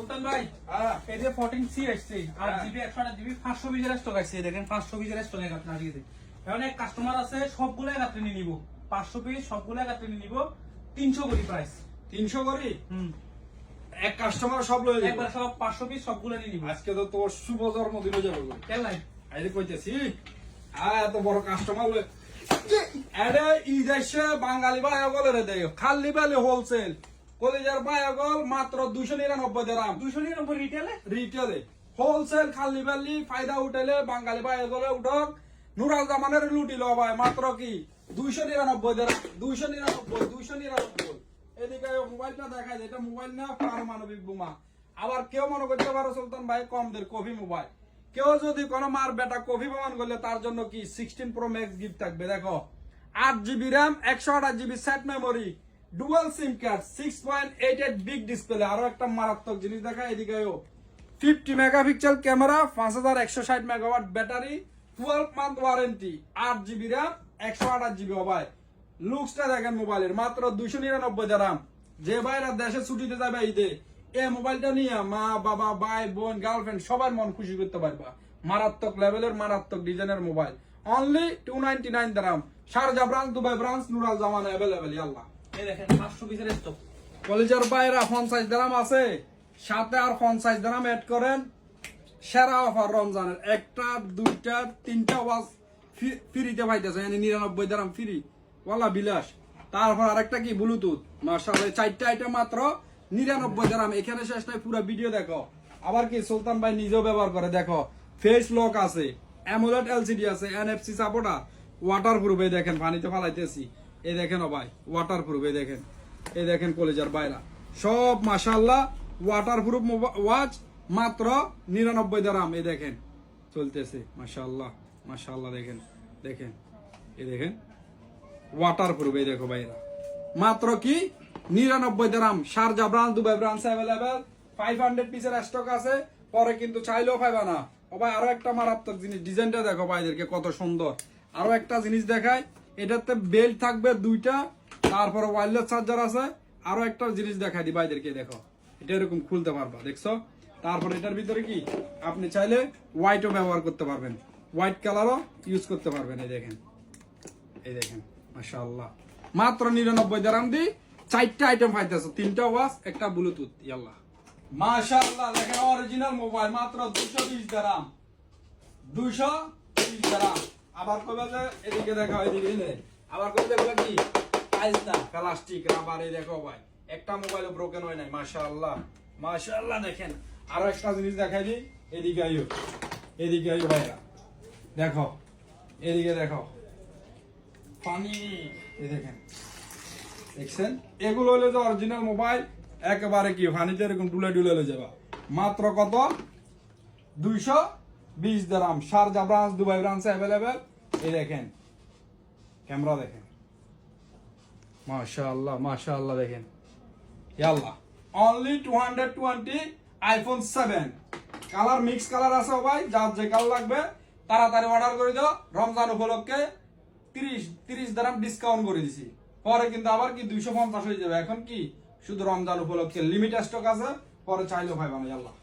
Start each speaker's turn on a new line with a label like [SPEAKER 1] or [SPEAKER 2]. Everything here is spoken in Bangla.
[SPEAKER 1] সুলতান ভাই
[SPEAKER 2] হ্যাঁ
[SPEAKER 1] এই যে 14 সি আসছে। আর। জিবি 128 জিবি 500 বিজের স্টক আছে দেখেন 500 বিজের স্টক আছে আপনার দিকে এখন এক কাস্টমার আছে সবগুলো একত্রে নিয়ে নিব। 500 পিস সবগুলো একত্রে নিয়ে নিব। 300 করে প্রাইস
[SPEAKER 2] তিনশো করি?
[SPEAKER 1] হুম।
[SPEAKER 2] এক কাস্টমার সব লয়ে যাবে
[SPEAKER 1] একবার সব 500 পিস সবগুলো নিয়ে নিব।
[SPEAKER 2] আজকে তো তোর শুভ জন্মদিন যাবে গো।
[SPEAKER 1] কেন নাই
[SPEAKER 2] আইরে কইতেছি আ এত বড় কাস্টমার লয়ে এডে ঈদ এসে বাঙালি ভাই গলে রে দেয় খালি বালি হোলসেল কলিজার ভাই গল মাত্র দুশো নিরানব্বই দেরাম।
[SPEAKER 1] 299 রিটেলে
[SPEAKER 2] রিটেলে হোলসেল খালি বালি ফায়দা উঠেলে বাঙালি গলে উঠক। নুরাল জামানের লুটিল ভাই মাত্র কি? দুইশো নিরানব্বই দেরাম। দুইশো নিরানব্বই দুইশো নিরানব্বই। এদিকে মোবাইলটা দেখা যায় এটা মোবাইল না পারমাণবিক বোমা। আবার কেউ মনে করতে পারো সুলতান ভাই কম দের কফি মোবাইল। কেউ যদি কোনো মার বেটা কফি প্রমাণ করলে তার জন্য কি সিক্সটিন প্রো ম্যাক্স গিফট থাকবে? দেখো আট জিবি র্যাম একশো আঠাশ GB set memory dual SIM card six point eight eight big display আরও একটা মারাত্মক জিনিস দেখা এদিকেও ফিফটি মেগাপিক্সেল ক্যামেরা পাঁচ হাজার একশো ষাট megawatt battery twelve month warranty আট জিবি র্যাম একশো আঠাশ জিবি মোবাইল লুকসটা দেখেন মোবাইলের মাত্র দুইশো নিরানব্বই দাম যে ভাইরা দেশে ছুটিতে যাবে ঈদে, এই মোবাইলটা নিয়ে মা, বাবা, ভাই, বোন গার্লফ্রেন্ড সবার মন খুশি করতে পারবা। মারাত্মক লেভেলের মারাত্মক ডিজাইনের mobile only two ninety nine দাম Sharjah branch Dubai branch Nural Zaman available আল্লাহ
[SPEAKER 1] এই দেখেন 500 পিসের স্টক
[SPEAKER 2] কলেজের আছে, সাথে আর করেন, সেরা অফার রমজানের। একটা, দুইটা, তিনটা ওয়াজ ফ্রিতে পাইতেছে নিরানব্বই দাম ফ্রি বিলাস। তারপর আরেকটা কি? ব্লুটুথ আইটেম মাত্র নিরানব্বই দাম এখানে শেষ নয় পুরো ভিডিও দেখো। আবার কি? সুলতান ভাই নিজেও ব্যবহার করে, দেখো। ফেস লক আছে অ্যামুলেট এলসিডি আছে এনএফসি সাপোর্টার ওয়াটার প্রুফ দেখেন, পানিতে ফালাইতেছি। এই দেখেন ভাই ওয়াটার প্রুফ এই দেখেন। এই দেখেন কলেজার বাইরা। সব মাশাল্লাহ ওয়াটার প্রুফ ওয়াচ মাত্র নিরানব্বই দারাম, এই দেখেন। চলতেছে মাশাল্লাহ মাশাল্লাহ দেখেন দেখেন, এই দেখেন। ওয়াটার প্রুফ এই দেখো বাইরা মাত্র কি? নিরানব্বই দারাম Sharjah branch Dubai branch available five hundred পিসের স্টক আছে, পরে কিন্তু চাইলেও পাইবা না। ও ভাই, আরও একটা মারাত্মক জিনিস ডিজাইনটা দেখো ভাইদেরকে কত সুন্দর। আরও একটা জিনিস দেখায় এটাতে বেল্ট থাকবে দুইটা, তারপরে ওয়্যারলেস চার্জার আছে। আরও একটা জিনিস দেখাই দি ভাইদেরকে, দেখো। এটা এরকম খুলতে পারবা, দেখছ? তারপর এটার ভিতরে কি? আপনি চাইলে হোয়াইটও ব্যবহার করতে পারবেন। হোয়াইট কালারও ইউজ করতে পারবেন, এই দেখেন। এই দেখেন, মাশাআল্লাহ। মাত্র নিরানব্বই দারাম দি চারটা আইটেম পাইতেছো, তিনটা ওয়াশ একটা ব্লুটুথ ইয়াল্লাহ। মাশাআল্লাহ, দেখেন অরিজিনাল মোবাইল মাত্র দুশো বিশ দারাম দুশো বিশ দারাম আবার কবে যে এদিকে দেখো এদিকে, এনে। আবার কবে দেখবে কি? টাইলস না প্লাস্টিক, রাবার, দেখো ভাই। একটা মোবাইল ব্রোকেন হয় নাই, মাশাআল্লাহ। মাশাআল্লাহ দেখেন। আরও একটা জিনিস দেখাই দিই। এদিকে আইও। এদিকে আইও ভাইরা। দেখো। এদিকে দেখো। পানি। এই দেখেন। দেখছেন? এগুলো হলো যে অরিজিনাল মোবাইল একেবারে কি পানিতে এরকম ডুলে ডুলে যাবা। মাত্র কত? দুইশো বিশ দারাম Sharjah branch Dubai branch available এই দেখেন ক্যামেরা দেখেন। মাশাআল্লাহ মাশাআল্লাহ দেখেন। ইয়াল্লাহ only two hundred twenty iPhone seven colour mix colour আছে ভাই, যার যে কালার লাগবে, তাড়াতাড়ি অর্ডার করে দাও। রমজান উপলক্ষে তিরিশ তিরিশ দারাম ডিসকাউন্ট করে দিছি। পরে কিন্তু আবার কি দুইশো পঞ্চাশ হয়ে যাবে। এখন কি? শুধু রমজান উপলক্ষে লিমিট স্টক আছে। পরে চাইলেও ভাই বানাই আল্লাহ